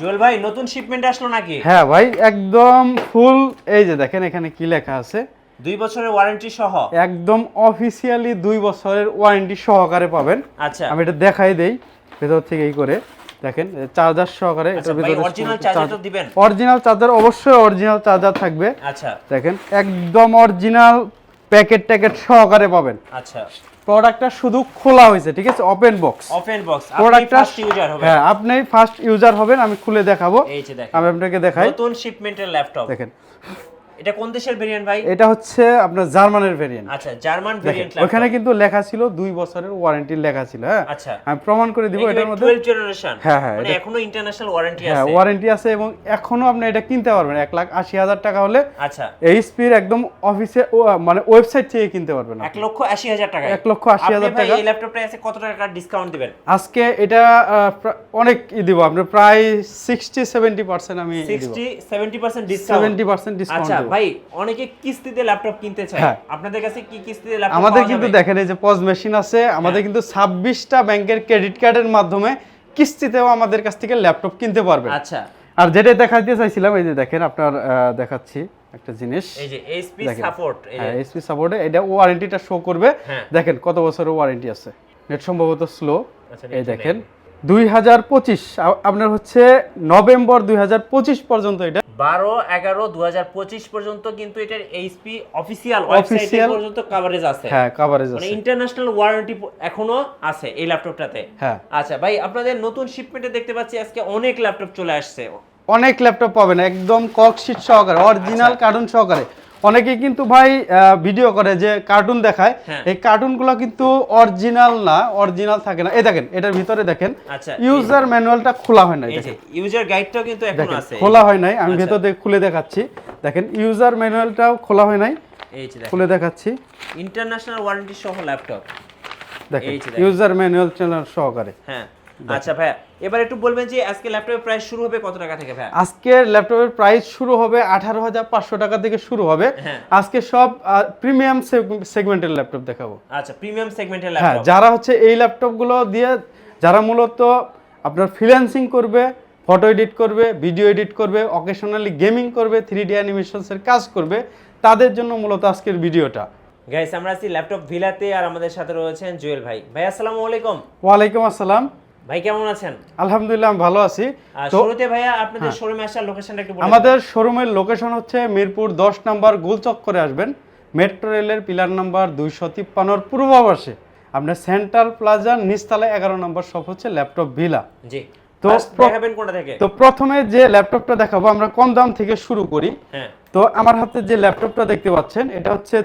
জুয়েল ভাই নতুন শিপমেন্ট আসলো নাকি? হ্যাঁ ভাই একদম ফুল এই যে দেখেন এখানে কি লেখা আছে? দুই বছরের ওয়ারেন্টি সহ? একদম অফিসিয়ালি দুই বছরের ওয়ারেন্টি সহকারে পাবেন। আচ্ছা। আমি এটা দেখাই দেই ভেতর থেকে এই করে। দেখেন চার্জার সহকারে আচ্ছা ভাই অরিজিনাল চার্জার তো দিবেন। অরিজিনাল চার্জার অবশ্যই অরিজিনাল চার্জার থাকবে। আচ্ছা। দেখেন একদম অরিজিনাল প্যাকেট ট্যাকেট সহকারে পাবেন। আচ্ছা। প্রোডাক্টটা শুধু খোলা হয়েছে ঠিক আছে? ওপেন বক্স ওপেন বক্স প্রোডাক্টটা ফার্স্ট ইউজার হবেন। হ্যাঁ আপনি ফার্স্ট ইউজার হবেন আমি খুলে দেখাবো। এই যে দেখেন। আমি আপনাকে দেখাই। নতুন শিপমেন্টের ল্যাপটপ দেখেন। এটা কোন দেশের ভেরিয়েন্ট ভাই? এটা হচ্ছে আপনার জার্মানের ভেরিয়েন্ট আচ্ছা জার্মান ভেরিয়েন্ট ওখানে কিন্তু লেখা ছিল দুই বছরের ওয়ারেন্টি লেখা ছিল হ্যাঁ? আচ্ছা। আমি প্রমাণ করে দিব এটার মধ্যে। 12 জেনারেশন হ্যাঁ, হ্যাঁ, মানে এখনও ইন্টারন্যাশনাল ওয়ারেন্টি আছে। হ্যাঁ ওয়ারেন্টি আছে এবং এখনও আপনি এটা কিনতে পারবেন। এক লাখ আশি হাজার টাকা হলে আচ্ছা। এইচপির একদম অফিসে মানে ওয়েবসাইট থেকে কিনতে পারবেন এক লক্ষ আশি হাজার টাকা এক লক্ষ আশি হাজার ভাই টাকা। এই ল্যাপটপটা আছে কত টাকা ডিসকাউন্ট দিবেন? আজকে এটা অনেক ই দিব। আপনার প্রায় সিক্সটি সেভেন্টি পার্সেন্ট আমি দিব। 60 70% ডিসকাউন্ট সেভেন্টি পার্সেন্ট ডিসকাউন্ট আচ্ছা ভাই অনেকে কিস্তিতে ল্যাপটপ কিনতে চায়। হ্যাঁ। আপনাদের কাছে কি কিস্তিতে ল্যাপটপ আমাদের কিন্তু দেখেন এই যে পজ মেশিন আছে আমাদের কিন্তু ছাব্বিশটা ব্যাংকের ক্রেডিট কার্ডের মাধ্যমে কিস্তিতেও আমাদের কাছ থেকে ল্যাপটপ কিনতে পারবেন আচ্ছা। আর যেটা দেখাতে চাইছিলাম এই যে দেখেন আপনার দেখাচ্ছি একটা জিনিস। এই যে এইচপি সাপোর্ট হ্যাঁ এসপি সাপোর্টে এটা ওয়ারেন্টিটা শো করবে। হ্যাঁ। দেখেন কত বছরের ওয়ারেন্টি আছে। নেট সম্ভবত স্লো আচ্ছা, এই দেখেন দুই হাজার পঁচিশ আপনার হচ্ছে নভেম্বর দুই হাজার পঁচিশ পর্যন্ত এটা বারো এগারো দু পর্যন্ত কিন্তু এটার এইচপি অফিসিয়াল ওয়েবসাইটে পর্যন্ত কভারেজ আছে। হ্যাঁ কাভারেজ মানে আছে। ইন্টারন্যাশনাল ওয়ারেন্টি এখনও আছে এই ল্যাপটপটাতে হ্যাঁ। আচ্ছা ভাই আপনাদের নতুন শিপমেন্টে দেখতে পাচ্ছি আজকে অনেক ল্যাপটপ চলে আসছে। অনেক ল্যাপটপ পাবেন একদম ককশিট সহকারে অরিজিনাল কারণ কার্টুন সহকারে। অনেকে কিন্তু ভাই ভিডিও করে যে কার্টুন দেখায়। হ্যাঁ। এই কার্টুনগুলো কিন্তু অরিজিনাল না অরিজিনাল থাকে না। এই দেখেন এটার ভিতরে দেখেন আচ্ছা ইউজার ম্যানুয়ালটা খোলা হয় না এই যে ইউজার গাইডটাও কিন্তু এখনও আছে। খোলা হয় নাই আমি আচ্ছা। ভেতর থেকে খুলে দেখাচ্ছি। দেখেন ইউজার ম্যানুয়ালটাও খোলা হয় নাই এই যে খুলে দেখাচ্ছি। ইন্টারন্যাশনাল ওয়ারেন্টি সহ ল্যাপটপ দেখেন দেখেন। ইউজার ম্যানুয়াল চ্যানেল সহকারে। হ্যাঁ। আচ্ছা ভাইয়া এবার একটু বলবেন যে আজকে ল্যাপটপের প্রাইস শুরু হবে কত টাকা থেকে ভাই আজকে ল্যাপটপের প্রাইস শুরু হবে আঠারো হাজার পাঁচশো টাকা থেকে শুরু হবে। হ্যাঁ। আজকে সব প্রিমিয়াম সেগমেন্টের ল্যাপটপ দেখাবো। আচ্ছা প্রিমিয়াম সেগমেন্টের ল্যাপটপ হ্যাঁ যারা হচ্ছে এই ল্যাপটপগুলো দিয়ে যারা মূলত আপনার ফ্রিল্যান্সিং করবে ফটো এডিট করবে ভিডিও এডিট করবে অকেশনালি গেমিং করবে থ্রি ডি অ্যানিমেশনসের কাজ করবে তাদের জন্য মূলত আজকের ভিডিওটা গাইস আমরা আছি ল্যাপটপ ভিলাতে আর আমাদের সাথে রয়েছেন জুয়েল ভাই। ভাই আসসালামু আলাইকুম। ওয়ালাইকুম আসসালাম। ভাই কেমন আছেন? আলহামদুলিল্লাহ ভালো আছি। শুরুতে ভাইয়া আপনাদের শোরুমে আসার লোকেশনটা একটু আমাদের শোরুমের লোকেশন হচ্ছে মিরপুর দশ নাম্বার গোলচক করে আসবেন। মেট্রো রেলের পিলার নাম্বার দুইশো তিপ্পান্নর পূর্বাভাসে। আপনার সেন্ট্রাল প্লাজা নিচতলায় এগারো নম্বর শপ হচ্ছে ল্যাপটপ ভিলা জি। তো দেখাবেন কোনটা থেকে? তো প্রথমে যে ল্যাপটপটা দেখাবো আমরা কম দাম থেকে শুরু করি। হ্যাঁ। তো আমার হাতে যে ল্যাপটপটা দেখতে পাচ্ছেন এটা হচ্ছে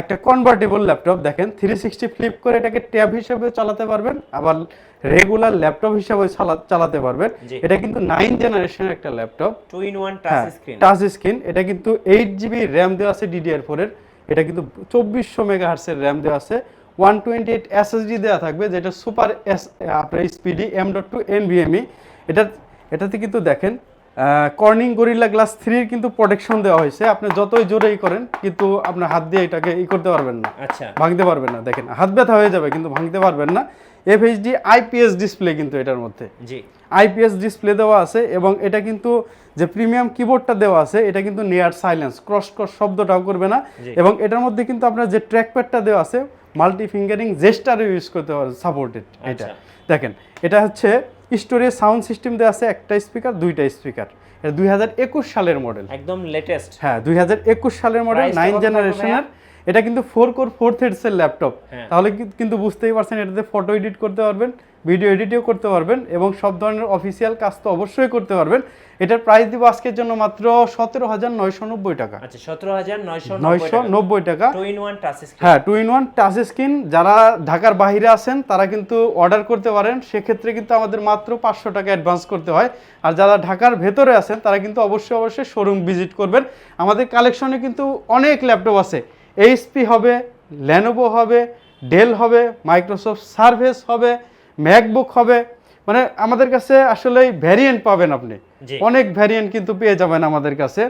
একটা কনভার্টেবল ল্যাপটপ দেখেন থ্রি সিক্সটি ফ্লিপ করে এটাকে ট্যাব হিসেবে চালাতে পারবেন আবার রেগুলার ল্যাপটপ হিসেবে চালাতে পারবেন। এটা কিন্তু নাইন জেনারেশনের একটা laptop two in one touch screen এটা কিন্তু এইট জিবি র্যাম দেওয়া আছে ডিডিআর ফোরের এটা কিন্তু চব্বিশশো মেগা হার্সের র্যাম দেওয়া আছে। ওয়ান টোয়েন্টি এইট এসএসডি দেওয়া থাকবে যেটা সুপার এস আপনার speedy M dot two N NVMe এটা এটাতে কিন্তু দেখেন কর্নিং গরিল্লা গ্লাস থ্রির কিন্তু প্রোটেকশন দেওয়া হয়েছে। আপনি যতই জোরেই করেন কিন্তু আপনার হাত দিয়ে এটাকে ই করতে পারবেন না। আচ্ছা। ভাঙতে পারবেন না। দেখেন হাত ব্যথা হয়ে যাবে কিন্তু ভাঙতে পারবেন না। এফএইচডি আইপিএস ডিসপ্লে কিন্তু এটার মধ্যে। জি। আইপিএস ডিসপ্লে দেওয়া আছে এবং এটা কিন্তু যে প্রিমিয়াম কিবোর্ডটা দেওয়া আছে এটা কিন্তু নিয়ার সাইলেন্স ক্রস ক্রস শব্দটাও করবে না। এবং এটার মধ্যে কিন্তু আপনার যে ট্র্যাকপ্যাডটা দেওয়া আছে মাল্টি ফিঙ্গারিং জেস্টারও ইউজ করতে পারে সাপোর্টেড এটা। আচ্ছা। দেখেন এটা হচ্ছে স্টোরেজ সাউন্ড সিস্টেম দেওয়া আছে একটা স্পিকার দুইটা স্পিকার। এটা দুই হাজার একুশ সালের মডেল। একদম লেটেস্ট হ্যাঁ দুই হাজার একুশ সালের মডেল নাইন জেনারেশনের এটা কিন্তু ফোর কোর ফোর থ্রেডসের ল্যাপটপ। তাহলে কিন্তু বুঝতেই পারছেন এটাতে ফটো এডিট করতে পারবেন ভিডিও এডিটও করতে পারবেন এবং সব ধরনের অফিসিয়াল কাজ তো অবশ্যই করতে পারবেন। এটার প্রাইস দিব আজকের জন্য মাত্র সতেরো হাজার নয়শো নব্বই টাকা। আচ্ছা সতেরো হাজার নয়শো নব্বই টাকা। টু ইন ওয়ান টাচ হ্যাঁ two in one touch screen যারা ঢাকার বাইরে আছেন তারা কিন্তু অর্ডার করতে পারেন। সেক্ষেত্রে কিন্তু আমাদের মাত্র পাঁচশো টাকা অ্যাডভান্স করতে হয়। আর যারা ঢাকার ভেতরে আছেন তারা কিন্তু অবশ্যই অবশ্যই শোরুম ভিজিট করবেন। আমাদের কালেকশনে কিন্তু অনেক ল্যাপটপ আছে। এইচপি হবে ল্যানোভো হবে ডেল হবে মাইক্রোসফট সার্ভেস হবে ম্যাকবুক হবে। মানে আমাদের কাছে আসলে ভ্যারিয়েন্ট পাবেন আপনি। অনেক ভ্যারিয়েন্ট কিন্তু পেয়ে যাবেন আমাদের কাছে।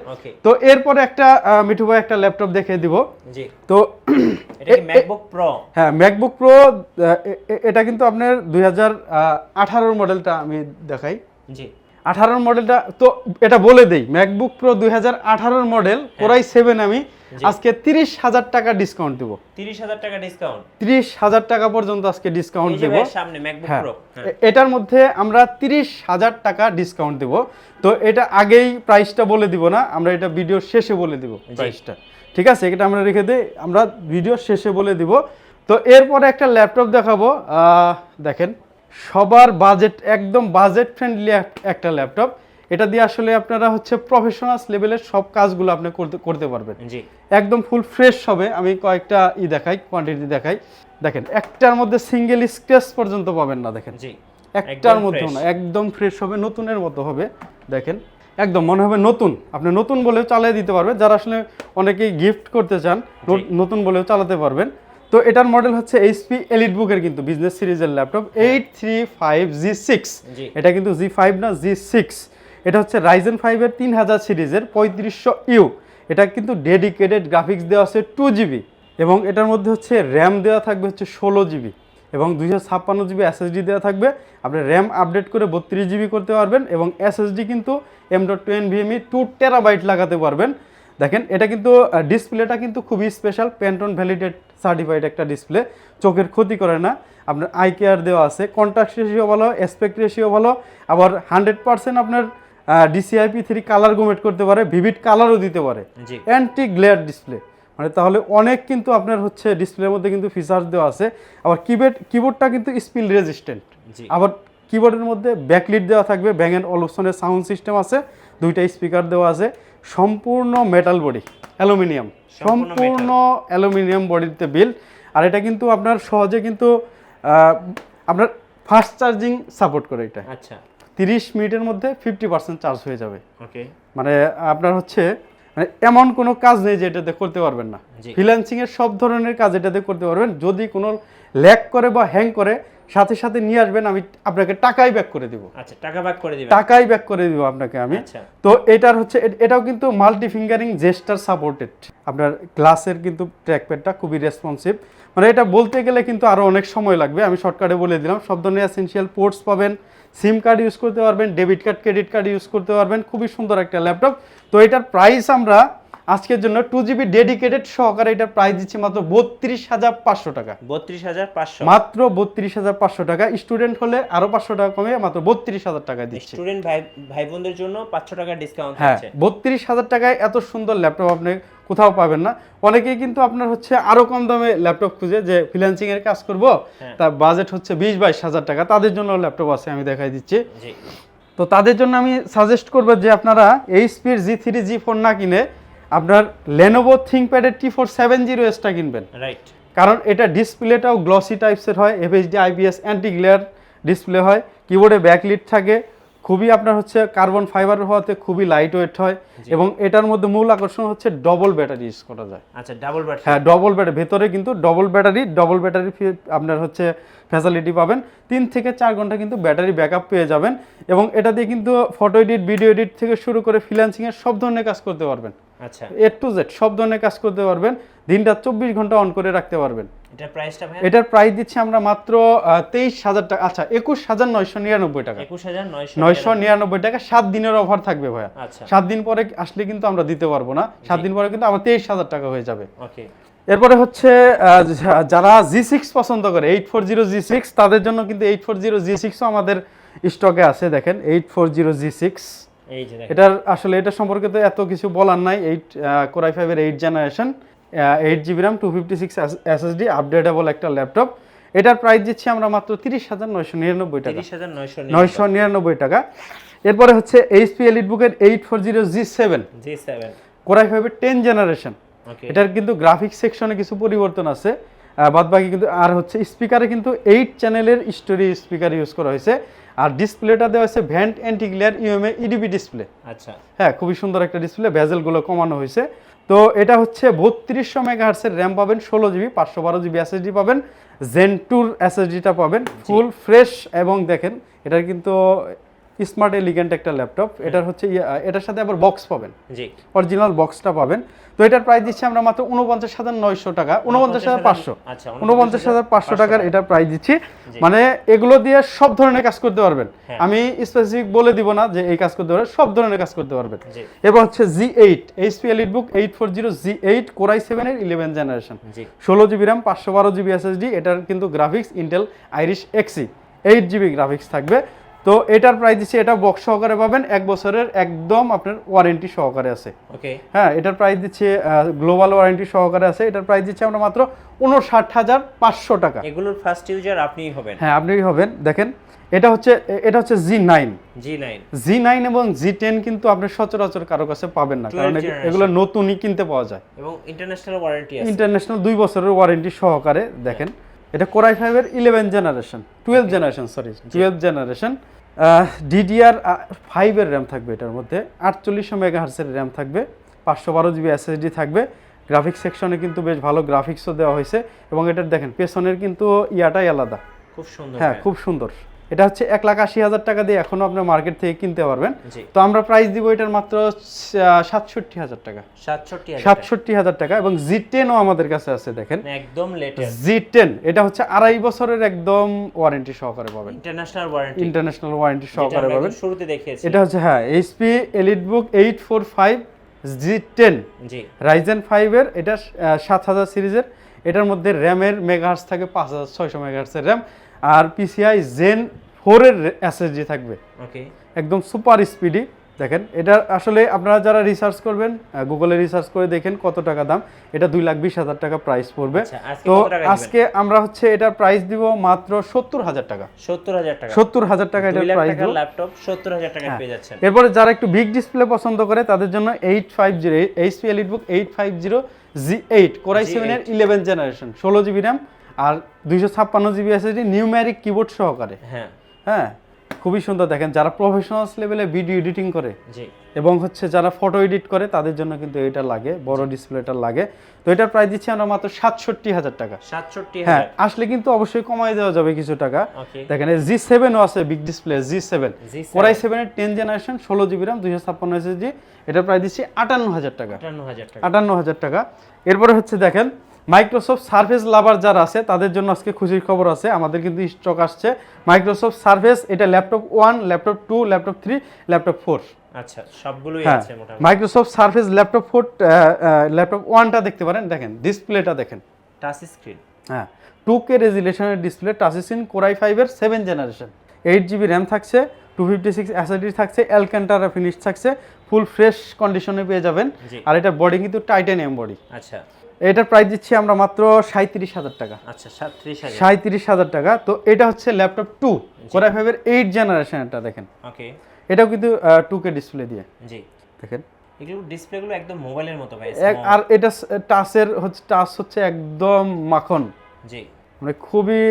তো এরপরে একটা মিঠু ভাই একটা ল্যাপটপ দেখিয়ে দিব। জি। তো এটা কি ম্যাকবুক প্রো হ্যাঁ ম্যাকবুক প্রো এটা কিন্তু আপনার দুই হাজার আঠারোর মডেলটা আমি দেখাই। জি। আঠারোর মডেলটা তো এটা বলে দেই ম্যাকবুক প্রো দুই হাজার আঠারোর মডেল হ্যাঁ। কোরাই সেভেন আমি আজকে তিরিশ হাজার টাকা ডিসকাউন্ট দেবো। তিরিশ হাজার টাকা ডিসকাউন্ট তিরিশ হাজার টাকা পর্যন্ত আজকে ডিসকাউন্ট দেবো। সামনে ম্যাকবুক হ্যাঁ। প্রো এটার মধ্যে আমরা তিরিশ হাজার টাকা ডিসকাউন্ট দেব। তো এটা আগেই প্রাইসটা বলে দিব না আমরা এটা ভিডিও শেষে বলে দিব প্রাইসটা ঠিক আছে? এটা আমরা রেখে দিই আমরা ভিডিও শেষে বলে দিব। তো এরপরে একটা ল্যাপটপ দেখাবো আহ, দেখেন। সবার বাজেট একদম বাজেট ফ্রেন্ডলি একটা ল্যাপটপ এটা দিয়ে আসলে আপনারা হচ্ছে প্রফেশনাল লেভেলের সব কাজগুলো আপনি করতে করতে পারবেন। জি। একদম ফুল ফ্রেশ হবে। আমি কয়েকটা ই দেখাই কোয়ান্টিটি দেখাই। দেখেন একটার মধ্যে সিঙ্গেল স্ক্র্যাচ পর্যন্ত পাবেন না দেখেন। জি একটার মধ্যে না একদম ফ্রেশ হবে নতুনের মতো হবে দেখেন। একদম মনে হবে নতুন। আপনি নতুন বলেও চালিয়ে দিতে পারবেন। যারা আসলে অনেকেই গিফট করতে চান নতুন বলেও চালাতে পারবেন। তো এটার মডেল হচ্ছে এইচপি এলিট বুকের কিন্তু বিজনেস সিরিজের laptop eight three five G. Six এটা কিন্তু জি ফাইভ না জি সিক্স এটা হচ্ছে রাইজেন ফাইভের তিন হাজার সিরিজের পঁয়ত্রিশশো ইউ। এটা কিন্তু ডেডিকেটেড গ্রাফিক্স দেওয়া আছে টু জিবি এবং এটার মধ্যে হচ্ছে র্যাম দেওয়া থাকবে হচ্ছে ষোলো জিবি এবং দুইশো ছাপ্পান্ন জিবি এসএসডি দেওয়া থাকবে। আপনি র্যাম আপডেট করে বত্রিশ জিবি করতে পারবেন এবং এসএসডি কিন্তু M dot two NVMe two terabyte লাগাতে পারবেন। দেখেন এটা কিন্তু ডিসপ্লেটা কিন্তু খুবই স্পেশাল প্যান্টন ভ্যালিডেড সার্টিফাইড একটা ডিসপ্লে চোখের ক্ষতি করে না। আপনার আই কেয়ার দেওয়া আছে কন্ট্রাক্ট রেশিও ভালো অ্যাসপেক্ট রেশিও ভালো আবার হান্ড্রেড পার্সেন্ট আপনার ডিসিআইপি থ্রি কালার গোমেট করতে পারে ভিভিড কালারও দিতে পারে। অ্যান্টি গ্লেয়ার ডিসপ্লে মানে তাহলে অনেক কিন্তু আপনার হচ্ছে ডিসপ্লের মধ্যে কিন্তু ফিচার্স দেওয়া আছে। আবার কিবোর্ড কিবোর্ডটা কিন্তু স্পিল রেজিস্ট্যান্ট আবার কিবোর্ডের মধ্যে ব্যাকলিট দেওয়া থাকবে ব্যাং অ্যান্ড অলুপসনের সাউন্ড সিস্টেম আছে দুইটা স্পিকার দেওয়া আছে। সম্পূর্ণ মেটাল বডি অ্যালুমিনিয়াম সম্পূর্ণ অ্যালুমিনিয়াম বডিতে বিল আর এটা কিন্তু আপনার সহজে কিন্তু আপনার ফাস্ট চার্জিং সাপোর্ট করে এটা। আচ্ছা। তিরিশ মিনিটের মধ্যে ফিফটি পার্সেন্ট চার্জ হয়ে যাবে। ওকে মানে আপনার হচ্ছে মানে এমন কোনো কাজ নেই যে এটাতে করতে পারবেন না। জি। ফ্রিল্যান্সিং এর সব ধরনের কাজ এটাতে করতে পারবেন। যদি কোনো ল্যাক করে বা হ্যাং করে সাথে সাথে নিয়ে আসবেন আমি আপনাকে টাকাই ব্যাক করে দিব। আচ্ছা টাকা ব্যাক করে দিবেন। টাকাই ব্যাক করে দিব আপনাকে আমি। আচ্ছা। তো এটার হচ্ছে এটাও কিন্তু মাল্টি ফিঙ্গারিং জেস্টার সাপোর্টেড আপনার গ্লাসের কিন্তু ট্র্যাকপ্যাডটা খুবই রেসপন্সিভ মানে এটা বলতে গেলে কিন্তু আরও অনেক সময় লাগবে। আমি শর্টকাটে বলে দিলাম সব ধরনের এসেনশিয়াল পোর্টস পাবেন। সিম কার্ড ইউজ করতে পারবেন debit card credit card use করতে পারবেন। খুবই সুন্দর একটা ল্যাপটপ তো এটার প্রাইস আমরা আজকের জন্য টু জিবি ডেডিকেটেড সহকারে এটার প্রাইস দিচ্ছি মাত্র বত্রিশ হাজার পাঁচশো টাকা। বত্রিশ হাজার পাঁচশো। মাত্র বত্রিশ হাজার পাঁচশো টাকা। স্টুডেন্ট হলে আরও পাঁচশো টাকা কমে মাত্র বত্রিশ হাজার টাকা দিচ্ছি। স্টুডেন্ট ভাই ভাই বোনদের জন্য পাঁচশো টাকা ডিসকাউন্ট হ্যাঁ বত্রিশ হাজার টাকায় এত সুন্দর ল্যাপটপ আপনি কোথাও পাবেন না। অনেকেই কিন্তু আপনার হচ্ছে আরও কম দামে ল্যাপটপ খুঁজে যে ফ্রিল্যান্সিং এর কাজ করব হ্যাঁ। তার বাজেট হচ্ছে বিশ বাইশ হাজার টাকা। তাদের জন্য ল্যাপটপ আছে আমি দেখাই দিচ্ছি। তো তাদের জন্য আমি সাজেস্ট করব যে আপনারা এইচপির জি থ্রি জি ফোর না কিনে আপনার লেনোভো থিঙ্কপ্যাডের টি ফোর সেভেন জিরো এসটা কিনবেন। রাইট কারণ এটা ডিসপ্লেটাও গ্লসি টাইপসের হয় FHD IPS anti glare display হয় কিবোর্ডে ব্যাকলিট থাকে খুবই আপনার হচ্ছে কার্বন ফাইবার হওয়াতে খুবই লাইট ওয়েট হয় এবং এটার মধ্যে মূল আকর্ষণ হচ্ছে ডবল ব্যাটারি ইউজ করা যায়। আচ্ছা ডাবল ব্যাটারি হ্যাঁ ডবল ব্যাটারি ভেতরে কিন্তু ডবল ব্যাটারি ডবল ব্যাটারি আপনার হচ্ছে ফ্যাসিলিটি পাবেন। তিন থেকে চার ঘণ্টা কিন্তু ব্যাটারি ব্যাকআপ পেয়ে যাবেন এবং এটা দিয়ে কিন্তু ফটো এডিট ভিডিও এডিট থেকে শুরু করে ফ্রিল্যান্সিংয়ের সব ধরনের কাজ করতে পারবেন। আচ্ছা। এ টু জেড সব ধরনের কাজ করতে পারবেন। দিনটা চব্বিশ ঘণ্টা অন করে রাখতে পারবেন। এটার প্রাইসটা ভাই এটার প্রাইস দিচ্ছি আমরা মাত্র তেইশ হাজার টাকা আচ্ছা একুশ হাজার নয়শো নিরানব্বই টাকা। একুশ হাজার নয়শো নিরানব্বই টাকা সাত দিনের অফার থাকবে ভাইয়া। আচ্ছা। সাত দিন পরে আসলে কিন্তু আমরা দিতে পারব না। সাত দিন পরে কিন্তু আবার তেইশ হাজার টাকা হয়ে যাবে। ওকে। এরপরে হচ্ছে যারা জি সিক্স পছন্দ করে eight four zero G six তাদের জন্য কিন্তু এইট ফোর জিরো জি সিক্সও আমাদের স্টকে আছে দেখেন eight four zero G six এই যে দেখেন। এটার আসলে এটা সম্পর্কে তো এত কিছু বলার নাই। এইট কোরাই ফাইভের eight generation eight GB RAM two fifty six SSD updatable একটা ল্যাপটপ এটার প্রাইস দিচ্ছি আমরা মাত্র তিরিশ হাজার নয়শো নিরানব্বই টাকা। নয়শো নয়শো নিরানব্বই টাকা। এরপরে হচ্ছে এইচপি এলিট বুকের eight four zero G seven G seven core i ফাইভের টেন জেনারেশন এটার কিন্তু গ্রাফিক্স সেকশনে কিছু পরিবর্তন আছে। বাদ বাকি কিন্তু আর হচ্ছে স্পিকারে কিন্তু এইট চ্যানেলের স্টোরি স্পিকার ইউজ করা হয়েছে। আর ডিসপ্লেটা দেওয়া হয়েছে ভ্যান্ট অ্যান্টিগ্লিয়ার ইউএমএ ইডিবি ডিসপ্লে আচ্ছা। হ্যাঁ খুবই সুন্দর একটা ডিসপ্লে ভেজেলগুলো কমানো হয়েছে। তো এটা হচ্ছে বত্রিশশো মেগাহার্সের র্যাম পাবেন ষোলো জিবি পাঁচশো বারো জিবি এসএসডি পাবেন জেন টুর এসএসডিটা পাবেন ফুল ফ্রেশ এবং দেখেন এটার কিন্তু স্মার্ট এলিগেন্ট একটা ল্যাপটপ। এটার হচ্ছে ইয়ে, এটার সাথে আবার বক্স পাবেন। জি। অরিজিনাল বক্সটা পাবেন। তো এটার প্রাইস দিচ্ছি আমরা মাত্র উনপঞ্চাশ হাজার নয়শো টাকা উনপঞ্চাশ হাজার পাঁচশো। আচ্ছা উনপঞ্চাশ হাজার পাঁচশো টাকার এটার প্রাইস দিচ্ছি। মানে এগুলো দিয়ে সব ধরনের কাজ করতে পারবেন। হ্যাঁ। আমি স্পেসিফিক বলে দিব না যে এই কাজ করতে পারবেন সব ধরনের কাজ করতে পারবেন। এবার হচ্ছে G eight HP Elite book eight four zero G eight core i সেভেনের ইলেভেন জেনারেশন জি। ষোলো জিবি র্যাম পাঁচশো বারো জিবি এসএসডি এটার কিন্তু graphics Intel Iris Xe eight GB graphics থাকবে। তো এটার প্রাইস দিচ্ছি এটা বক্স সহকারে পাবেন এক বছরের একদম আপনার ওয়ারেন্টি সহকারে আছে। ওকে হ্যাঁ এটার প্রাইস দিচ্ছে গ্লোবাল ওয়ারেন্টি সহকারে আছে এটার প্রাইস দিচ্ছে আমরা মাত্র উনষাট হাজার পাঁচশো টাকা। এগুলোর ফার্স্ট ইউজার আপনিই হবেন। হ্যাঁ আপনি হবেন দেখেন এটা হচ্ছে এটা হচ্ছে G nine G nine G nine এবং জি টেন কিন্তু আপনি সচরাচর কারও কাছে পাবেন না কারণ এগুলো নতুনই কিনতে পাওয়া যায়। এবং ইন্টারন্যাশনাল ওয়ারেন্টি ইন্টারন্যাশনাল দুই বছরের ওয়ারেন্টি সহকারে দেখেন এটা কোরাই ফাইভের eleven generation twelve generation sorry twelve generation DDR ফাইভের র্যাম থাকবে এটার মধ্যে আটচল্লিশশো মেগা হার্সের র্যাম থাকবে পাঁচশো বারো জিবি এসএসডি থাকবে গ্রাফিক্স সেকশনে কিন্তু বেশ ভালো গ্রাফিক্সও দেওয়া হয়েছে এবং এটার দেখেন পেছনের কিন্তু ইয়াটাই আলাদা। খুব সুন্দর হ্যাঁ খুব সুন্দর। এটা হচ্ছে এক লাখ আশি হাজার টাকা দিয়ে এখনও আপনার মার্কেট থেকে কিনতে পারবেন। তো আমরা প্রাইস দিব এটার মাত্র সাতষট্টি হাজার টাকা। সাতষট্টি হাজার টাকা। এবং জি টেনও আমাদের কাছে আছে দেখেন। মানে একদম জি টেন এটা হচ্ছে আড়াই বছরের একদম ওয়ারেন্টি সহকারে পাবেন। ইন্টারন্যাশনাল ওয়ারেন্টি ইন্টারন্যাশনাল ওয়ারেন্টি সহকারে পাবেন। শুরুতে দেখিয়েছি। এটা হচ্ছে হ্যাঁ HP Elite book eight four five G. Ten Ryzen ফাইভের এটা সাত হাজার সিরিজের। এটার মধ্যে র্যামের মেগাহার্স থাকে পাঁচ হাজার ছয়শো মেগাহার্সের র্যাম আর পিসিআই জেন ফোরের এসএসডি থাকবে। ওকে একদম সুপার স্পিডি দেখেন এটা আসলে আপনারা যারা রিসার্চ করবেন গুগলে রিসার্চ করে দেখেন কত টাকা দাম। এটা দুই লাখ বিশ হাজার টাকা প্রাইস পড়বে। আচ্ছা তো আজকে আমরা হচ্ছে এটার প্রাইস দিব মাত্র সত্তর হাজার টাকা। সত্তর হাজার টাকা। সত্তর হাজার টাকা এটার প্রাইস দিব। ল্যাপটপ সত্তর হাজার টাকা হ্যাঁ। পেয়ে যাচ্ছেন। এরপরে যারা একটু বিগ ডিসপ্লে পছন্দ করে তাদের জন্য eight five zero HP elite book eight five zero G eight core i G8 সেভেনের ইলেভেন জেনারেশন ষোলো জিবি র্যাম আর দুইশো ছাপ্পান্ন জিবি এসএসডি নিউম্যারিক কিবোর্ড সহকারে। হ্যাঁ। হ্যাঁ? খুবই সুন্দর দেখেন যারা প্রফেশনালস লেভেলে ভিডিও এডিটিং করে এবং হচ্ছে যারা ফটো এডিট করে তাদের জন্য কিন্তু এটা লাগে বড় ডিসপ্লেটা লাগে। তো এটার প্রাইস দিচ্ছি আমরা মাত্র সাতষট্টি হাজার টাকা। সাতষট্টি হ্যাঁ আসলে কিন্তু অবশ্যই কমাই দেওয়া যাবে কিছু টাকা। দেখেন জি সেভেনও আছে big display G seven core i সেভেনের টেন জেনারেশন ষোলো জিবি রাম দুইশো ছাপ্পান্ন এসএসডি। এটার প্রাইস দিচ্ছি আটান্ন হাজার টাকা। আটান্ন হাজার টাকা। আটান্ন হাজার টাকা। এরপরে হচ্ছে দেখেন মাইক্রোসফট সার্ফেস লাভার যারা আছে তাদের জন্য আজকে খুশির খবর আছে। আমাদের কিন্তু স্টক আসছে। মাইক্রোসফট সার্ফেস এটা laptop one laptop two laptop three laptop four আচ্ছা সবগুলোই আছে মোটামুটি। Microsoft Surface laptop four laptop ওয়ানটা দেখতে পারেন। দেখেন ডিসপ্লেটা দেখেন। টাচ স্ক্রিন হ্যাঁ টু কে রেজুলেশনের ডিসপ্লে টাচস্ক্রিন কোরাই ফাইভের seven generation eight GB RAM থাকছে টু ফিফটি সিক্স অ্যাসিডি থাকছে অ্যালকান্টারা ফিনিশ থাকছে ফুল ফ্রেশ কন্ডিশনে পেয়ে যাবেন। আর এটা বডি কিন্তু টাইটানিয়াম বডি আচ্ছা। এটার প্রাইস দিচ্ছি আমরা মাত্র সাঁত্রিশ হাজার টাকা। আচ্ছা সাঁত্রিশ হাজার। টাকা। তো এটা হচ্ছে ল্যাপটপ টু ফাইভের এইট জেনারেশন এটা দেখেন। ওকে। এটাও কিন্তু টু কে ডিসপ্লে দিয়ে। জি। দেখেন। এগুলো ডিসপ্লেগুলো একদম মোবাইলের মতো ভাই আর এটা টাচের হচ্ছে টাচ হচ্ছে একদম মাখন। জি। মানে খুবই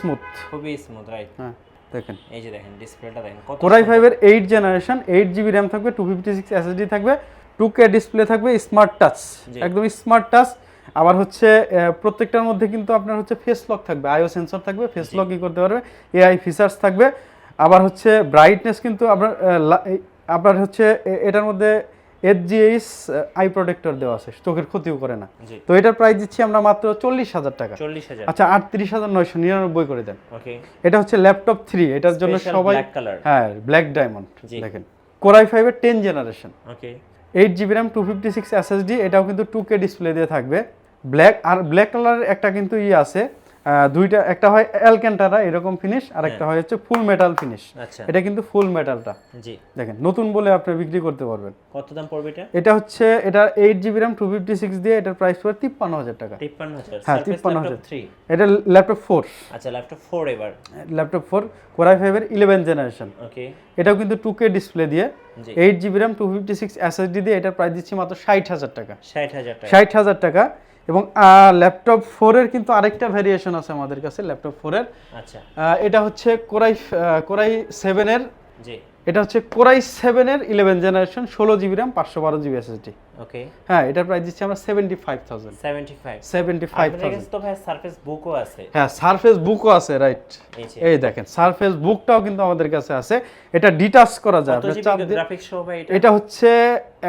স্মুথ খুবই স্মুথ রাইট হ্যাঁ দেখেন। এই যে দেখেন ডিসপ্লেটা দেখেন কত core i generation eight GB RAM থাকবে টু ফিফটি সিক্স এসএসডি থাকবে টু কে ডিসপ্লে থাকবে স্মার্ট টাচ একদম স্মার্ট টাচ আবার হচ্ছে প্রত্যেকটার মধ্যে কিন্তু আপনার হচ্ছে ফেস লক থাকবে আইও সেন্সর থাকবে ফেস লক কি করতে পারবে এআই ফিচার্স থাকবে আবার হচ্ছে ব্রাইটনেস কিন্তু আপনার আপনার হচ্ছে এটার মধ্যে এইচ আই প্রোটেক্টর দেওয়া আছে চোখের ক্ষতিও করে না। তো এটার প্রাইস দিচ্ছি আমরা মাত্র চল্লিশ হাজার টাকা। চল্লিশ হাজার। আচ্ছা আটত্রিশ হাজার নয়শো নিরানব্বই করে দেন। ওকে। এটা হচ্ছে ল্যাপটপ থ্রি এটার জন্য সবাই হ্যাঁ ব্ল্যাক ডায়মন্ড দেখেন। কোরাই ফাইভের ten generation okay. Eight GB RAM two fifty six SSD এটাও কিন্তু টু কে ডিসপ্লে দিয়ে থাকবে। ব্ল্যাক আর ব্ল্যাক কালারের একটা কিন্তু ই আছে। আহ, দুইটা একটা হয় অ্যালকেন্টারা এরকম ফিনিশ আর একটা হয়। হচ্ছে ফুল মেটাল ফিনিশ এটা কিন্তু ফুল মেটালটা জি। দেখেন নতুন বলে আপনি বিক্রি করতে পারবেন। কত দাম পড়বে এটা? এটা হচ্ছে এটা এইট জিবি ফিফটি সিক্স দিয়ে এটার প্রাইস পড়ে তিপ্পান্ন হাজার টাকা। তিপ্পান্ন হাজার হ্যাঁ, সারফেস 53,000 ল্যাপটপ থ্রি এটা ল্যাপটপ ফোর আচ্ছা ল্যাপটপ ফোর এবার। ল্যাপটপ ফোর কোরাই ফাইভের ইলেভেন জেনারেশন ওকে এটাও কিন্তু টু কে ডিসপ্লে দিয়ে জি। Eight GB fifty six SSD দিয়ে এটার প্রাইস দিচ্ছি মাত্র ষাট হাজার টাকা। ষাট হাজার টাকা। ষাট হাজার টাকা। এবং ল্যাপটপ ফোরের কিন্তু আরেকটা ভ্যারিয়েশন আছে আমাদের কাছে ল্যাপটপ ফোরের আচ্ছা। এটা হচ্ছে কোরাই কোরাই সেভেনের জি। এটা হচ্ছে কোরাই সেভেনের ইলেভেন জেনারেশন ষোলো জিবি র্যাম পাঁচশো বারো জিবি এসএসডি ওকে হ্যাঁ এটার প্রাইস দিচ্ছি আমরা seventy five thousand 75 seventy five আপনাদের থাউজেন্ড কাছে তো ভাই সারফেস বুকও আছে। হ্যাঁ সারফেস বুকও আছে রাইট এই দেখেন সারফেস বুকটাও কিন্তু আমাদের কাছে আছে। এটা ডিটাচ করা যায় কত আপনার জিবি চাপ দিয়ে গ্রাফিক্স সহ ভাই এটা? এটা হচ্ছে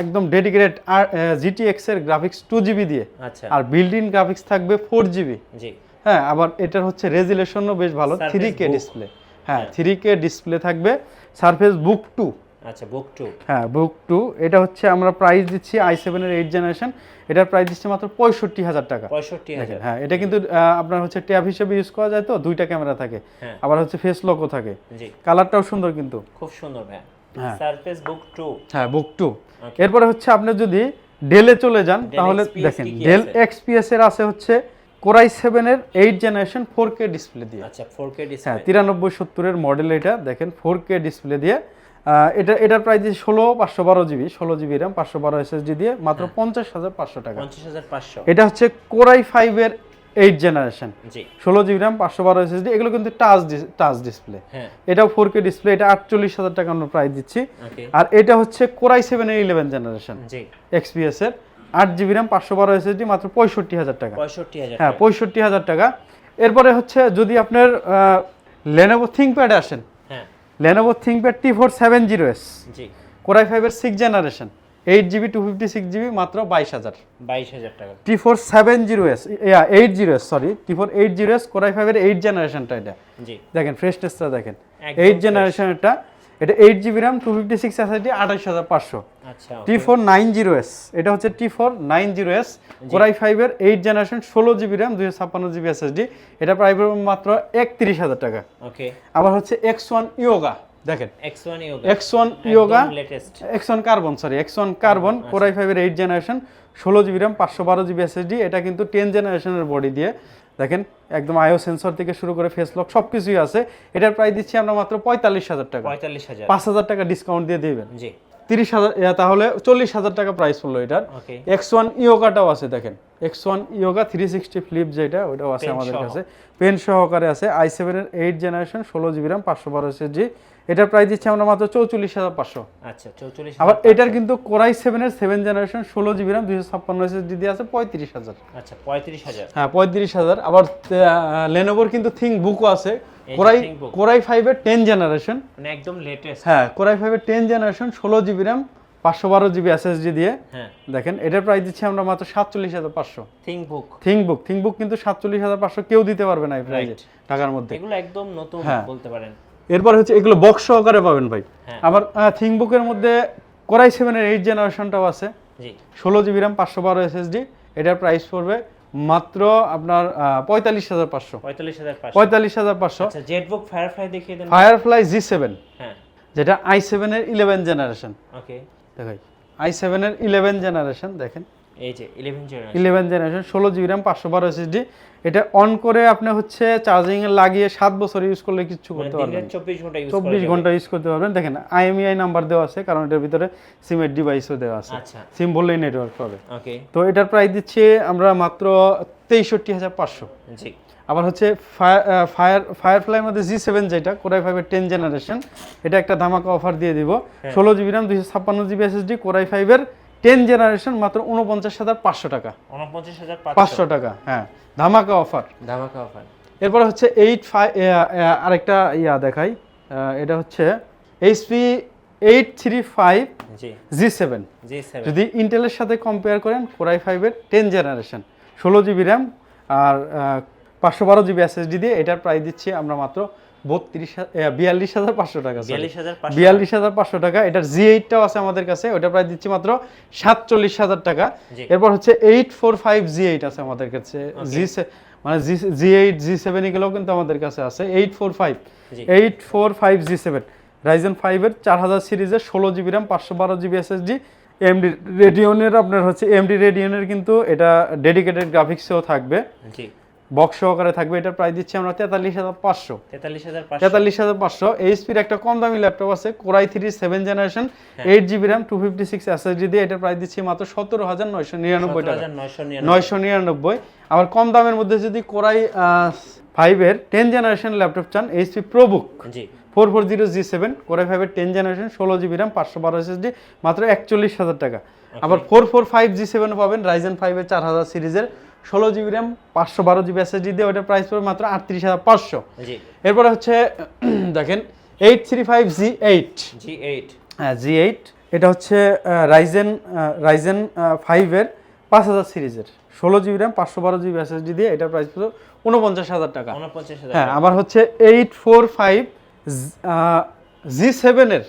একদম ডেডিকেটেড আর জিটিএক্স এর গ্রাফিক্স টু জিবি দিয়ে। আচ্ছা। আর বিল্ড ইন গ্রাফিক্স থাকবে ফোর জিবি জি। হ্যাঁ আবার এটার হচ্ছে রেজুলেশনও বেশ ভালো Surface থ্রি কে ডিসপ্লে হ্যাঁ থ্রি কে ডিসপ্লে থাকবে সারফেস বুক টু আচ্ছা বুক 2 হ্যাঁ বুক টু এটা হচ্ছে আমরা প্রাইস দিচ্ছি আই সেভেনের এইট জেনারেশন এটার প্রাইস দিচ্ছি মাত্র পঁয়ষট্টি হাজার টাকা। 65000 দেখেন হ্যাঁ এটা কিন্তু আপনার হচ্ছে ট্যাব হিসেবে ইউজ করা যায় তো দুইটা ক্যামেরা থাকে। হ্যাঁ। আবার হচ্ছে ফেস লকও থাকে। কালারটাও সুন্দর কিন্তু। খুব সুন্দর ভাই হ্যাঁ। সারফেস বুক 2 হ্যাঁ বুক টু এরপরে হচ্ছে আপনি যদি ডেলে চলে যান তাহলে দেখেন কি কি ডেল? এক্সপিএস এর আছে হচ্ছে কোরাই সেভেনের eight generation four K display দিয়ে। আচ্ছা 4K হ্যাঁ ডিসপ্লে হ্যাঁ তিরানব্বই সত্তরের মডেল এটা দেখেন ফোর কে ডিসপ্লে দিয়ে এটা এটার প্রাইস ষোলো পাঁচশো বারো জিবি ষোলো জিবি র্যাম পাঁচশো বারো এসএসডি দিয়ে মাত্র হ্যাঁ। পঞ্চাশ হাজার পাঁচশো টাকা। 55500 এটা হচ্ছে কোরাই ফাইভের এইট জেনারেশন জি। ষোলো জিবি র্যাম পাঁচশো বারো এসএসডি এগুলো কিন্তু টাচ টাচ ডিসপ্লে হ্যাঁ। এটাও ফোর কে ডিসপ্লে এটা আটচল্লিশ হাজার টাকা আমরা প্রাইস দিচ্ছি। আর এটা হচ্ছে কোরাই সেভেনের ইলেভেন জেনারেশন জি। এক্সপিএস এর আট জিবি র্যাম পাঁচশো বারো এসএসডি মাত্র পঁয়ষট্টি হাজার টাকা। 65000 হ্যাঁ পঁয়ষট্টি হাজার টাকা। এরপরে হচ্ছে যদি আপনার লেনোভো থিঙ্কপ্যাডে আসেন Lenovo ThinkPad T four seven zero S জি। কোরাই ফাইভের six generation eight GB two fifty six GB মাত্র বাইশ হাজার। 22000 টাকা। T four seven zero S eight zero S sorry T four eight zero S core i ফাইভের eight জেনারেশনটা এটা। জি। দেখেন ফ্রেশনেসটা দেখেন। এইট জেনারেশন জেনারেশনটা এটা eight GB RAM two fifty six SSD আঠাশ হাজার পাঁচশো। T four nine zero S এটা হচ্ছে T four nine zero S core i ফাইভের এইট জেনারেশন ষোলো জিবি র্যাম দুইশো ছাপ্পান্ন জিবি এসএসডি এটা প্রায় মাত্র একত্রিশ হাজার টাকা। ওকে আবার হচ্ছে এক্স ওয়ান ইয়োগা দেখেন। X1 Yoga X one Yoga X one carbon sorry X one carbon core i ফাইভের এইট জেনারেশন ষোলো জিবি র্যাম পাঁচশো বারো জিবি এস এসএসডি এটা কিন্তু টেন জেনারেশনের বডি দিয়ে দেখেন একদম আয়ো সেন্সর থেকে শুরু করে ফেস লক সব কিছুই আছে। এটার প্রাইস দিচ্ছি আমরা মাত্র পঁয়তাল্লিশ হাজার টাকা। 45000 পাঁচ হাজার টাকা ডিসকাউন্ট দিয়ে দেবেন। জি। তিরিশ হাজার তাহলে চল্লিশ হাজার টাকা প্রাইস পড়ল এটার। এক্স ওয়ান ইয়োগাটাও আছে দেখেন। X one Yoga three sixty flip যেটা ওটাও আছে আমাদের কাছে। পেন সহকারে আছে আই সেভেনের এইট জেনারেশন ষোলো জিবি র্যাম পাঁচশো বারো জি এটার প্রাইস দিচ্ছি আমরা মাত্র চৌচল্লিশ হাজার পাঁচশো। আচ্ছা 44 আবার এটার কিন্তু কোরাই সেভেনের সেভেন জেনারেশন ষোলো জিবি র্যাম দুইশো ছাপ্পান্ন এসএসডি দিয়ে আছে পঁয়ত্রিশ হাজার। আচ্ছা 35000 হ্যাঁ পঁয়ত্রিশ হাজার। আবার লেনোভোর কিন্তু থিঙ্ক বুকও আছে। Core i. কোরাই ফাইভের টেন জেনারেশন একদম লেটেস্ট হ্যাঁ কোরাই ফাইভের টেন জেনারেশন ষোলো জিবি র্যাম পাঁচশো বারো জিবি এসএসডি দিয়ে হ্যাঁ। দেখেন এটার প্রাইস দিচ্ছি আমরা মাত্র সাতচল্লিশ হাজার পাঁচশো। Think book think book think book কিন্তু সাতচল্লিশ হাজার পাঁচশো কেউ দিতে পারবে না এই প্রাইসে ঢাকার মধ্যে। এগুলো একদম নতুন হ্যাঁ। বলতে পারেন। এরপর হচ্ছে এগুলো বক্স সহকারে পাবেন ভাই। হ্যাঁ। আবার থিঙ্ক বুকের মধ্যে কোরাই সেভেনের এইট জেনারেশনটাও আছে। ষোলো জিবি র্যাম পাঁচশো বারো এসএসডি এটার প্রাইস পড়বে মাত্র আপনার পঁয়তাল্লিশ হাজার পাঁচশো। 45500 পঁয়তাল্লিশ হাজার পাঁচশো। আচ্ছা জেটবুক ফায়ারফ্লাই দেখিয়ে দেন। ফায়ারফ্লাই জি সেভেন হ্যাঁ। যেটা আই সেভেনের ইলেভেন জেনারেশন ওকে দেখাই। আই সেভেনের ইলেভেন জেনারেশন দেখেন। এই যে 11 জেনারেশন ইলেভেন জেনারেশন ষোলো জিবি র্যাম পাঁচশো বারো এসএসডি এটা অন করে আপনি হচ্ছে চার্জিং লাগিয়ে সাত বছর ইউজ করলে কিছু মানে করতে পারবেন। দিনের 24 ঘণ্টা চব্বিশ ঘণ্টা ইউজ করতে পারবেন। দেখেন আইএমইআই নাম্বার দেওয়া আছে কারণ এটার ভিতরে সিমের ডিভাইসও দেওয়া আছে। আচ্ছা। সিম বললেই নেটওয়ার্ক পাবে তো এটার প্রাইস দিচ্ছি আমরা মাত্র তেইষট্টি হাজার পাঁচশো। জি। আবার হচ্ছে ফায়ার ফায়ারফ্লাইয়ের মধ্যে জি সেভেন যেটা কোরাই ফাইভের টেন জেনারেশন এটা একটা ধামাকা অফার দিয়ে দিব। হ্যাঁ। ষোলো জিবি র্যাম দুইশো ছাপ্পান্ন জিবি এসএসডি কোরাই ফাইভের টেন জেনারেশন মাত্র উনপঞ্চাশ হাজার পাঁচশো টাকা। 49500 পাঁচশো। টাকা হ্যাঁ ধামাকা অফার ধামাকা অফার এরপর হচ্ছে এইট ফাইভ আরেকটা ইয়া দেখাই এটা হচ্ছে HP eight three five G. G seven যদি ইন্টেলের সাথে কম্পেয়ার করেন কোরাই ফাইভের টেন জেনারেশন ষোলো জিবি র্যাম আর পাঁচশো বারো জিবি এসএসডি দিয়ে এটার প্রাইস দিচ্ছি আমরা মাত্র বত্রিশ বিয়াল্লিশ হাজার পাঁচশো টাকা sorry। 42500 বিয়াল্লিশ হাজার পাঁচশো টাকা এটার জি এইটটাও আছে আমাদের কাছে ওটা প্রাইস দিচ্ছি মাত্র সাতচল্লিশ হাজার টাকা। এরপর হচ্ছে eight four five G eight আছে আমাদের কাছে জি মানে জি জি এইট জি সেভেন এগুলোও কিন্তু আমাদের কাছে আছে eight four five eight four five G seven Ryzen ফাইভের চার হাজার সিরিজের ষোলো জিবি র্যাম পাঁচশো বারো জিবি এসএসডি এমডি রেডিয়নের আপনার হচ্ছে এমডি রেডিয়নের কিন্তু এটা ডেডিকেটেড গ্রাফিক্সেও থাকবে। জি। বক্স সহকারে থাকবে এটার প্রাইস দিচ্ছি আমরা তেতাল্লিশ হাজার পাঁচশো। 43500 তেতাল্লিশ হাজার পাঁচশো। এইচপির একটা কম দামি ল্যাপটপ আছে core i three seven generation. Eight GB RAM two fifty six SSD দিয়ে এটার প্রাইস দিচ্ছি মাত্র সতেরো হাজার নয়শো নিরানব্বই টাকা। নয়শো নিরানব্বই। আবার কম দামের মধ্যে যদি কোরাই ফাইভের টেন জেনারেশন ল্যাপটপ চান HP ProBook G. Four four zero G seven core i ফাইভের টেন জেনারেশন ষোলো জিবি র্যাম পাঁচশো বারো এসএসডি মাত্র একচল্লিশ হাজার টাকা। আবার four four five G seven পাবেন রাইজেন ফাইভের চার হাজার সিরিজের। ষোলো জিবি র্যাম পাঁচশো বারো জিবি এসএসডি দিয়ে ওটার প্রাইস পড়বে মাত্র আটত্রিশ হাজার পাঁচশো। এরপরে হচ্ছে দেখেন eight three five G eight G eight হ্যাঁ জি এইট এটা হচ্ছে রাইজেন রাইজেন ফাইভের পাঁচ হাজার সিরিজের ষোলো জিবি র্যাম পাঁচশো বারো জিবি এসএসডি দিয়ে এটার প্রাইস পড়বে উনপঞ্চাশ হাজার টাকা। হ্যাঁ আবার হচ্ছে এইট ফোর ফাইভ জি সেভেনের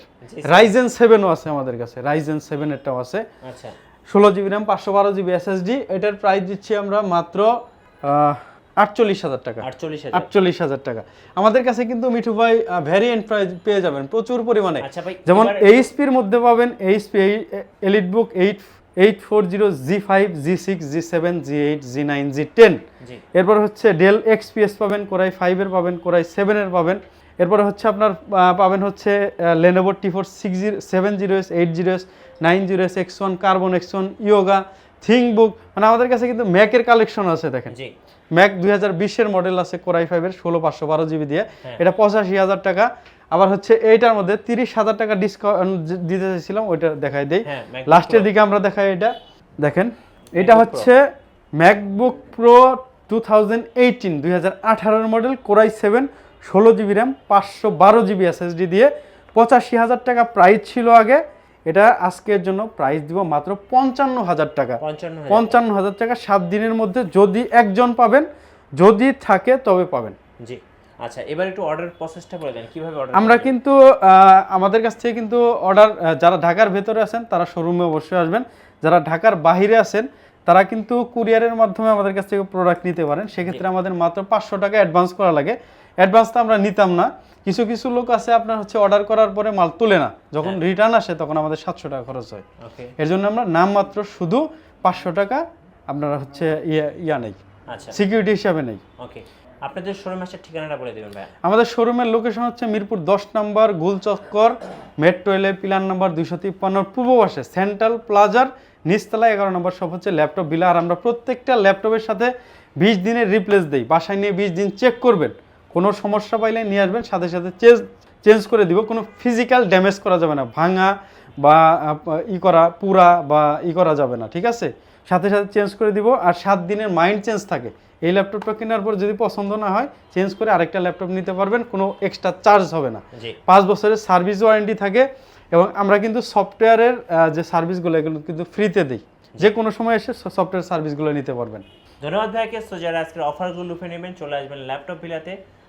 রাইজেন সেভেনও আছে আমাদের কাছে রাইজেন সেভেনেরটাও আছে। আচ্ছা। ষোলো জিবি র্যাম পাঁচশো বারো জিবি এসএসডি এটার প্রাইস দিচ্ছি আমরা মাত্র আটচল্লিশ হাজার টাকা। আটচল্লিশ হাজার। আটচল্লিশ হাজার টাকা। আমাদের কাছে কিন্তু মিঠু ভাই ভ্যারিয়েন্ট প্রাইস পেয়ে যাবেন প্রচুর পরিমাণে। আচ্ছা যেমন এইচপির মধ্যে পাবেন HP elite book eight eight four zero G five G six G seven G eight G nine G. Ten এরপর হচ্ছে ডেল এক্সপিএস পাবেন কোরাই ফাইভের পাবেন কোরাই সেভেনের পাবেন। এরপরে হচ্ছে আপনার পাবেন হচ্ছে Lenovo T four six zero seven zero S eight zero S nine zero S X one carbon X one Yoga think book মানে আমাদের কাছে কিন্তু ম্যাকের কালেকশন আছে দেখেন। ম্যাক দুই হাজার বিশের মডেল আছে কোরাই ফাইভের ষোলো পাঁচশো বারো জিবি দিয়ে। হ্যাঁ। এটা পঁচাশি হাজার টাকা। আবার হচ্ছে এইটার মধ্যে তিরিশ হাজার টাকা ডিসকাউন্ট দিতে চাইছিলাম ওইটা দেখাই দেই। হ্যাঁ লাস্টের দিকে আমরা দেখাই এটা। দেখেন এটা হচ্ছে MacBook Pro two thousand eighteen দুই হাজার আঠারোর মডেল কোরাই সেভেন ষোলো জিবি র্যাম পাঁচশো বারো জিবি এসএসডি দিয়ে পঁচাশি হাজার টাকা প্রাইস ছিল আগে। এটা আজকের জন্য প্রাইস দিব মাত্র পঞ্চান্ন হাজার টাকা। পঞ্চান্ন হাজার টাকা সাত দিনের মধ্যে যদি একজন পাবেন যদি থাকে তবে পাবেন। জি। আচ্ছা এবার একটু অর্ডার প্রসেসটা বলে দেন কীভাবে অর্ডার আমরা কিন্তু আমাদের কাছ থেকে কিন্তু অর্ডার যারা ঢাকার ভেতরে আছেন তারা শোরুমে অবশ্যই আসবেন। যারা ঢাকার বাইরে আছেন তারা কিন্তু কুরিয়ারের মাধ্যমে আমাদের কাছ থেকে প্রোডাক্ট নিতে পারেন। সেক্ষেত্রে আমাদের মাত্র পাঁচশো টাকা অ্যাডভান্স করা লাগে। অ্যাডভান্সটা আমরা নিতাম না। কিছু কিছু লোক আছে আপনার হচ্ছে অর্ডার করার পরে মাল তুলে না। যখন রিটার্ন আসে তখন আমাদের সাতশো টাকা খরচ হয়। এর জন্য আমরা নামমাত্র শুধু পাঁচশো টাকা আপনারা হচ্ছে ইয়া ইয়া নেই। আচ্ছা। সিকিউরিটি হিসাবে নেই। ওকে আপনাদের শোরুম আসার ঠিকানাটা বলে দেবেন ভাই আমাদের শোরুমের লোকেশন হচ্ছে মিরপুর দশ নম্বর গুল চক্কর মেট্রো এলে পিলার নম্বর দুইশো তিপ্পান্ন পূর্ব পাশে সেন্ট্রাল প্লাজার নিচতলা এগারো নম্বর সব হচ্ছে ল্যাপটপ বিলা আর আমরা প্রত্যেকটা ল্যাপটপের সাথে বিশ দিনের রিপ্লেস দিই। বাসায় নিয়ে বিশ দিন চেক করবেন। কোনো সমস্যা পাইলে নিয়ে আসবেন সাথে সাথে চেঞ্জ চেঞ্জ করে দিব। কোনো ফিজিক্যাল ড্যামেজ করা যাবে না। ভাঙা বা ই করা পুরা বা ই করা যাবে না ঠিক আছে? সাথে সাথে চেঞ্জ করে দিব আর সাত দিনের মাইন্ড চেঞ্জ থাকে। এই ল্যাপটপটা কেনার পর যদি পছন্দ না হয় চেঞ্জ করে আরেকটা ল্যাপটপ নিতে পারবেন কোনো এক্সট্রা চার্জ হবে না। পাঁচ বছরের সার্ভিস ওয়ারেন্টি থাকে এবং আমরা কিন্তু সফটওয়্যারের যে সার্ভিসগুলো এগুলো কিন্তু ফ্রিতে দিই। যে কোনো সময় এসে সফটওয়্যার সার্ভিসগুলো নিতে পারবেন। ধন্যবাদ ভাইকে। সো যারা আজকের অফারগুলো লুফে নেবেন চলে আসবেন ল্যাপটপ বিলাতে